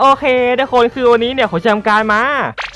โอเคทุกคนคือวันนี้เนี่ยผมจำการมา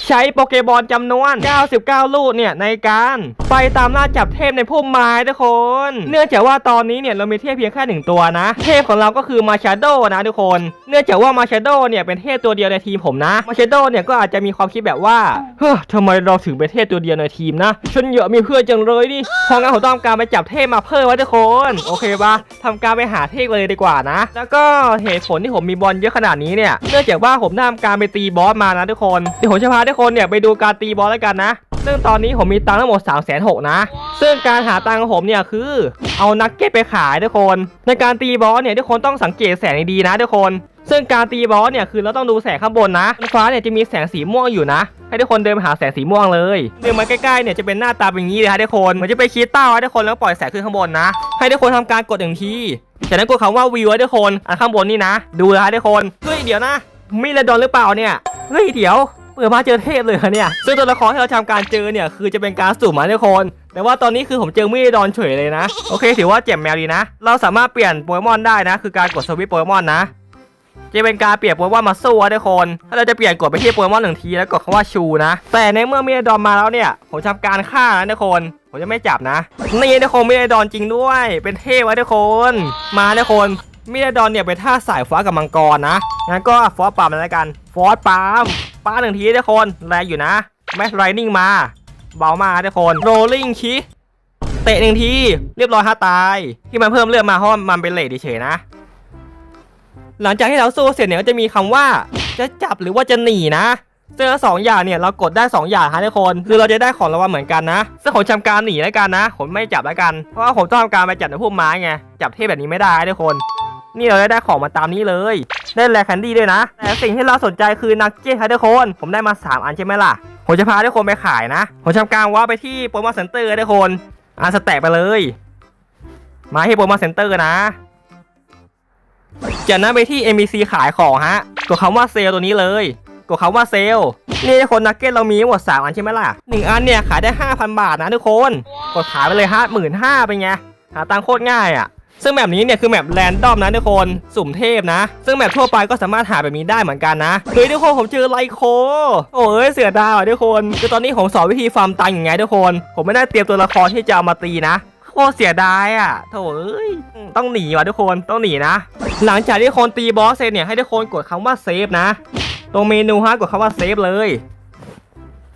ใช้โปเกบอลจำนวน 99 ลูกเนี่ยในการไปตามล่าจับเทพในพุ่มไม้ทุกคน เนื่องจากว่าตอนนี้เนี่ยเรามีเทพเพียงแค่หนึ่งตัวนะ เทพของเราก็คือมาชาโดนะทุกคน เนื่องจากว่ามาชาโดเนี่ยเป็นเทพตัวเดียวในทีมผมนะมาชาโดเนี่ยก็อาจจะมีความคิดแบบว่า เฮ้อทำไมเราถึงเป็นเทพตัวเดียวในทีมนะ ฉันเยอะมีเพื่อนจังเลยดิเพรางั้นผมต้องการไปจับเทพมาเพิ่มไว้ทุกคน โอเคปะทำการไปหาเทพเลยดีกว่านะ แล้วก็เหตุผลที่ผมมีบอลเยอะขนาดนี้เนี่ย เนื่องจากว่าผมได้ทำการไปตีบอสมานะทุกคนเดี๋ยวผมจะพาทุกคนเนี่ยไปดูการตีบอสแล้วกันนะ ซึ่งตอนนี้ผมมีตังค์ทั้งหมด3 6 0 0 0นะ ซึ่งการหาตังค์ของผมเนี่ยคือเอานักเก็ตไปขายทุกคน ในการตีบอสเนี่ยทุกคนต้องสังเกตแสงดีๆนะทุกคน ซึ่งการตีบอสเนี่ยคือเราต้องดูแสงข้างบนนะฟ้าเนี่ยจะมีแสงสีม่วงอยู่นะ ให้ทุกคนเดินไปหาแสงสีม่วงเลยเดินมาใกล้ๆเนี่ยจะเป็นหน้าตาเป็นอย่างนี้เลยฮะทุกคนเหมือนจะไปคีต้าไว้ทุกคนแล้วปล่อยแสงขึ้นข้างบนนะ ให้ทุกคนทำการกดหนึ่งทีจากนั้นกดคำว่าวิวไว้ทุกคนอันข้างบนนี่นะ ดูนะทุกคนเฮ้ยเดี๋ยวนะมีระดอนหรือเปล่าเนี่ยเฮ้ยเดี๋ยว เปิดมาเจอเทพเลยเหรอเนี่ย ซึ่งตัวละครที่เราทำการเจอเนี่ยคือจะเป็นการสุ่มมาทุกคน แต่ว่าตอนนี้คือผมเจอมิดอนเฉยเลยนะ โอเค ถือว่าเจ็บแมวดีนะ เราสามารถเปลี่ยนโปเกมอนได้นะ คือการกดสวิตช์โปเกมอนนะ จะเป็นการเปลี่ยนโปเกมอนมาสู้ทุกคน ถ้าเราจะเปลี่ยนกดไปที่โปเกมอนหนึ่งทีแล้วกดคำว่าชูนะ แต่ในเมื่อมิดอนมาแล้วเนี่ย ผมทำการฆ่านะทุกคนผมจะไม่จับนะ นี่ทุกคนมิดอนจริงด้วย เป็นเทพวะทุกคน มาทุกคนมิดอนเนี่ยเป็นท่าสายฟ้ากับมังกรนะงั้นก็ฟอสปาล์มแล้วกัน ฟอสปาม ป้าหนึ่งทีทุกคนแรงอยู่นะแมสไรนิ่งมาเบามากทุกคนโรลลิ่งชิเตะหนึ่งทีเรียบร้อยฮะตาย ที่มันเพิ่มเลือดมาเพราะมันเป็นเลดเฉยนะ หลังจากที่เราสู้เสร็จเนี่ยก็จะมีคำว่าจะจับหรือว่าจะหนีนะซึ่งสองอย่างเนี่ยเรากดได้สองอย่างฮะทุกคนคือเราจะได้ของรางวัลเหมือนกันนะซึ่งผมทำการหนีแล้วกันนะ ผมไม่จับแล้วกันเพราะว่าผมต้องทำการไปจับในพุ่มไม้ไงจับเทพแบบนี้ไม่ได้ทุกคน นี่เราได้ของมาตามนี้เลย ได้แลแคนดี้ด้วยนะ แต่สิ่งที่เราสนใจคือนักเก็ตทุกคนผมได้มา 3 อันใช่ไหมล่ะ ผมจะพาทุกคนไปขายนะ ผมทำการว่าไปที่โปรโมชั่นเซ็นเตอร์ทุกคนอ่านสแต็กไปเลย มาที่โปรโมชั่นเซ็นเตอร์นะจากนั้นไปที่ MBC ขายของฮะ กดคำว่าเซลตัวนี้เลย กดคำว่าเซลนี่ทุกคนนักเก็ตเรามีทั้งหมด3อันใช่ไหมล่ะหนึ่งอันเนี่ยขายได้ 5,000 บาทนะทุกคน กดขายไปเลยฮะหมื่นห้าเป็นไง หาตังค์โคตรง่ายอะ ซึ่งแบบนี้เนี่ยคือแบบแรนดอมนะทุกคนสุ่มเทพนะ ซึ่งแบบทั่วไปก็สามารถหาแบบนี้ได้เหมือนกันนะเฮ้ยทุกคนผมเจอไลโค โอ้ยเสือดาวอะทุกคนคือตอนนี้ผมสอนวิธีฟาร์มตังค์อย่างไงทุกคน ผมไม่ได้เตรียมตัวละครที่จะเอามาตีนะโคตรเสียดายอะโถเอ้ยต้องหนีว่ะทุกคนต้องหนีนะ หลังจากที่คนตีบอสเสร็จเนี่ยให้ทุกคนกดคำว่าเซฟนะ ตรงเมนูฮะกดคำว่าเซฟเลย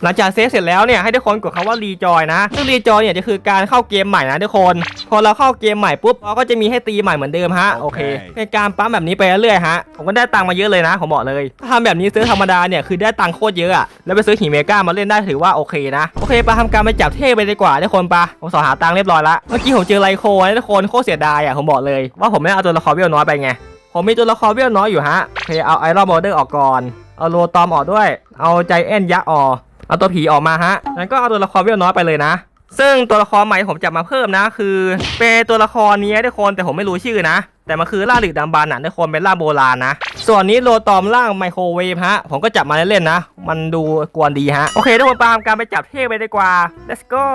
หลังจากเซฟเสร็จแล้วเนี่ยให้ทุกคนกดคำว่ารีจอยนะ ซึ่งรีจอยเนี่ยจะคือการเข้าเกมใหม่นะทุกคน พอเราเข้าเกมใหม่ปุ๊บเราก็จะมีให้ตีใหม่เหมือนเดิมฮะ โอเคโอเคเป็นการปั๊มแบบนี้ไปเรื่อยๆฮะ ผมก็ได้ตังค์มาเยอะเลยนะ ผมบอกเลย ถ้าทำแบบนี้ซื้อธรรมดาเนี่ยคือได้ตังค์โคตรเยอะอะแล้วไปซื้อหิเมก้ามาเล่นได้ถือว่าโอเคนะ โอเคไปทำการไปจับเทพไปดีกว่าทุกคนปะผมสอนหาตังค์เรียบร้อยละ เมื่อกี้ผมเจอไลโคนะทุกคนโคตรเสียดายอะผมบอกเลย ว่าผมไม่ได้เอาตัวละครเวลน้อยไปไง ผมมีตัวละครเวลน้อยอยู่ฮะโอเคเอาไอรอนบอลเดอร์ออกก่อนเอาโลตอมออกด้วย เอาใจแอนยักษ์ออก เอาตัวผีออกมาฮะงั้นก็เอาตัวละครเวลน้อยไปเลยนะ ซึ่งตัวละครใหม่ที่ผมจับมาเพิ่มนะ คือเป็นตัวละครนี้ทุกคนแต่ผมไม่รู้ชื่อนะ แต่มันคือล่าหลึกดำบานนะทุกคนเป็นล่าโบราณนะ ส่วนนี้โลตอมล่างไมโครเวฟฮะ ผมก็จับมาเล่นๆนะ มันดูกวนดีฮะ โอเคทุกคนตามการไปจับเทพไปดีกว่า let's go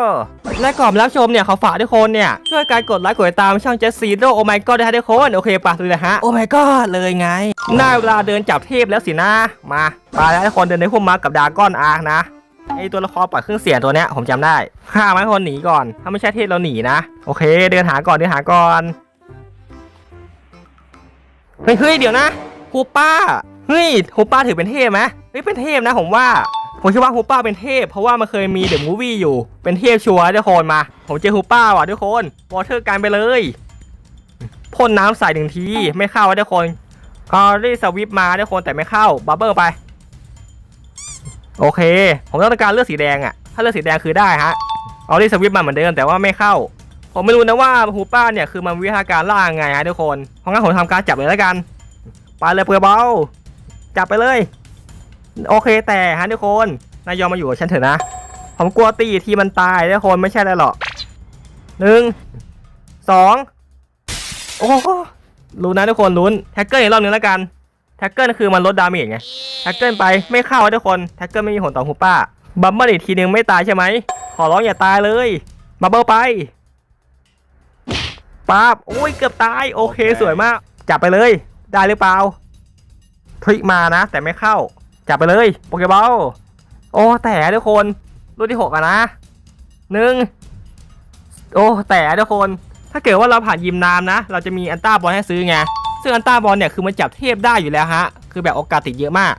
และก่อนรับชมเนี่ยเขาฝากทุกคนเนี่ยช่วยการกดไลค์กดติดตามช่องเจสซี่โดโอไมก็ได้ทุกคนโอเคปะดูเลยฮะโอไมก็เลยไงน่าเวลาเดินจับเทพแล้วสินะมาไปแล้วทุกคนเดินในพุ่มมากับดราก้อนอาร์นะ ไอตัวละครปล่อยเครื่องเสียงตัวเนี้ยผมจำได้ฆ่ามันให้คนหนีก่อน ถ้าไม่ใช่เทพเราหนีนะ โอเค เดินหาก่อนเดินหาก่อนเฮ้ยเฮ้ยเดี๋ยวนะฮูป้าเฮ้ยฮูป้าถือเป็นเทพไหมเฮ้ยเป็นเทพนะ ผมว่าผมคิดว่าฮูป้าเป็นเทพ เพราะว่ามันเคยมีเดอะมูฟวี่อยู่ เป็นเทพชัวร์ทุกคนมา ผมเจอฮูป้าว่ะทุกคนวอเทอร์กันไปเลยพ่นน้ำใส่หนึ่งทีไม่เข้าทุกคนคอรี่สวิปมาทุกคนแต่ไม่เข้าบับเบิลไป โอเค ผมต้องการเลือกสีแดงอะถ้าเลือกสีแดงคือได้ฮะ เอาที่สวิปมาเหมือนเดิมแต่ว่าไม่เข้า ผมไม่รู้นะว่าฮูป้าเนี่ยคือมันวิธีการล่าไงฮะทุกคน เพราะงั้นผมทำการจับเลยแล้วกัน ไปเลยเปลือเบา จับไปเลย โอเคแต่ฮะทุกคน นายยอมมาอยู่กับฉันเถอะนะ ผมกลัวตีทีมันตายทุกคนไม่ใช่อะไรหรอกหนึ่งสองโอ้โหรู้นะทุกคนลุ้นแท็กเกอร์อีกรอบนึงแล้วกัน แท็กเกอร์คือมันลดดาเมจไงแท็กเกิลไปไม่เข้าทุกคนแท็กเกิลไม่มีผลต่อฮูป้าบัมเบิลอีกทีนึงไม่ตายใช่ไหมขอร้องอย่าตายเลยบับเบิลไปป๊าบโอ้ยเกือบตายโอเคสวยมาก จับไปเลยได้หรือเปล่าทริกมานะ แต่ไม่เข้า จับไปเลยโปเกบอลโอ้แต่ทุกคนรุ่นที่หกอะนะหนึ่งโอ้แต่ทุกคน ถ้าเกิดว่าเราผ่านยิมน้ำนะ เราจะมีอันต้าบอลให้ซื้อไง ซึ่งอันต้าบอลเนี่ยคือมันจับเทพได้อยู่แล้วฮะ คือแบบโอกาสติดเยอะมาก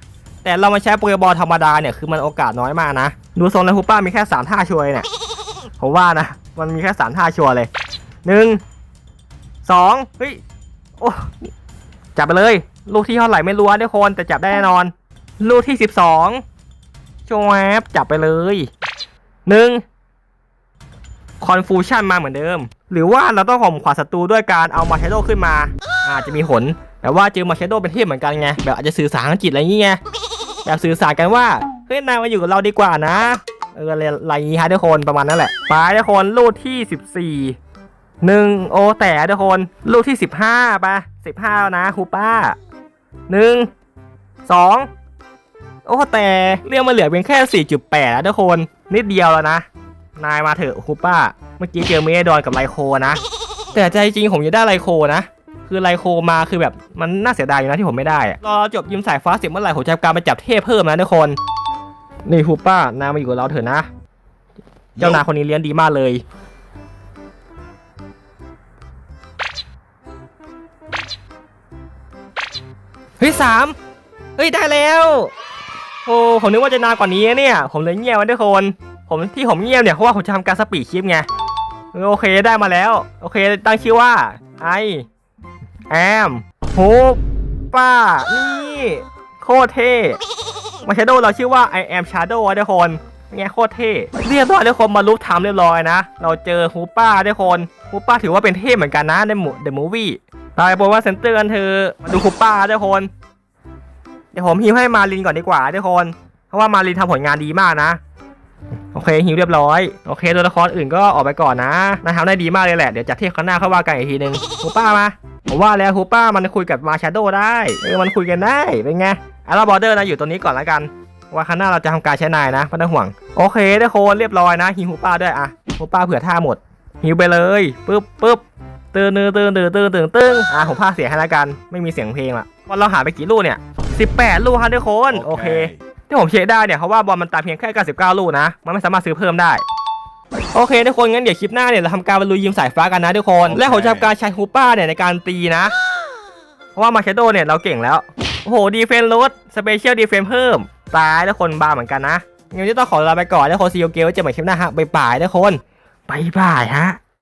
แต่เรามาใช้โปเกบอลธรรมดาเนี่ยคือมันโอกาสน้อยมากนะ ดูทรงแล้วฮูป้ามีแค่สามท่าชัวยเนี่ย ผมว่านะ มันมีแค่สามท่าชัวร์เลยหนึ่งสองเฮ้ย โอ้ จับไปเลย ลูกที่เท่าไหร่ไม่รู้นะทุกคน แต่จับได้แน่นอน ลูกที่สิบสองชวบจับไปเลยหนึ่งคอนฟูชันมาเหมือนเดิม หรือว่าเราต้องข่มขวาศัตรูด้วยการเอามาเชโดขึ้นมาอาจจะมีผลแต่ว่าเจอมาเชโดเป็นเทพเหมือนกันไงแบบอาจจะสื่อสารทางจิตอะไรอย่างเงี้ยแบบสื่อสารกันว่าเฮ้ยนายมาอยู่กับเราดีกว่านะเอออะไรอย่างงี้ฮะทุกคนประมาณนั้นแหละไปทุกคนลูกที่สิบสี่หนึ่งโอแต่ทุกคนลูกที่สิบห้าปะสิบห้าแล้วนะคูป้าหนึ่งสองโอ้แต่เรื่องมาเหลือเพียงแค่สี่จุดแปดแล้วทุกคนนิดเดียวแล้วนะ นายมาเถอะคูป้า เมื่อกี้เจอเมดอนกับไลโคนะ แต่ใจจริงผมอยากได้ไลโคนะ คือไลโคมาคือแบบมันน่าเสียดายอยู่นะที่ผมไม่ได้รอจบยิมสายฟ้าเสร็จเมื่อไหร่ผมจะการไปจับเทพเพิ่มนะทุกคน นี่ฮูป้านายมาอยู่กับเราเถอะนะ เจ้านายคนนี้เลี้ยงดีมากเลย เฮ้ยสามเฮ้ยได้แล้ว โอ้ผมนึกว่าจะนานกว่านี้เนี่ย ผมเลยเงียบไว้ทุกคน ผมที่ผมเงียบเนี่ยเพราะว่าผมจะทำการสปีดคลิปไงโอเคได้มาแล้ว โอเคตั้งชื่อว่าไอแอมฮูป้า นี่โคตรเท่มาชาโดเราชื่อว่า I am Shadow อะทุกคนเป็นไงโคตรเท่เรียบร้อยทุกคนมาลุกทำเรียบร้อยนะ เราเจอฮูป้าทุกคนฮูป้าถือว่าเป็นเทพเหมือนกันนะในหมู่ The Movie ตายโปรว่าเซนเตอร์กันเธอมาดูฮูป้าทุกคน เดี๋ยวผมฮิวให้มารินก่อนดีกว่าทุกคน เพราะว่ามารินทำผลงานดีมากนะ เคฮิวเรียบร้อยโอเคตัวละครอื่นก็ออกไปก่อนนะนายทำได้ดีมากเลยแหละเดี๋ยวจากเทพข้างหน้าเข้าว่ากันอีกทีนึงฮูป้ามาผมว่าแล้วฮูป้ามันคุยกับมาชาโดได้เออมันคุยกันได้เป็นไงอาราบอร์เดอร์นะอยู่ตัวนี้ก่อนแล้วกันว่าข้างหน้าเราจะทำการใช้นายนะไม่ต้องห่วง โอเคได้โคนเรียบร้อยนะฮิวฮูป้าด้วยอะฮูป้าเผื่อท่าหมดฮิวไปเลยปึ๊บปึ๊บตื่นตื่นตื่นตื่นตื่นตื่นตึ้งอะผมพาเสียงให้แล้วกัน ไม่มีเสียงเพลงละวันเราหาไปกี่ลูกเนี่ย 18 ลูกฮะทุกคน โอเค ที่ผมเช็คได้เนี่ยเพราะว่าบอลมันตามเพียงแค่ 99 ลูกนะ มันไม่สามารถซื้อเพิ่มได้ โอเคทุกคนงั้นเดี๋ยวคลิปหน้าเนี่ยเราทำการบรรลุยิมสายฟ้ากันนะทุกคน และผมจะทำการใช้ฮูป้าเนี่ยในการตีนะ เพราะว่ามาเชโดเนี่ยเราเก่งแล้ว โอ้โหดีเฟนลดสเปเชียลดีเฟนเพิ่ม ตายทุกคนบาเหมือนกันนะงั้นวันนี้ต้องขอลาไปก่อนแล้วคนซีโอเกลเจอกันใหม่คลิปหน้าฮะบ๊ายบายทุกคนบ๊ายบายฮะ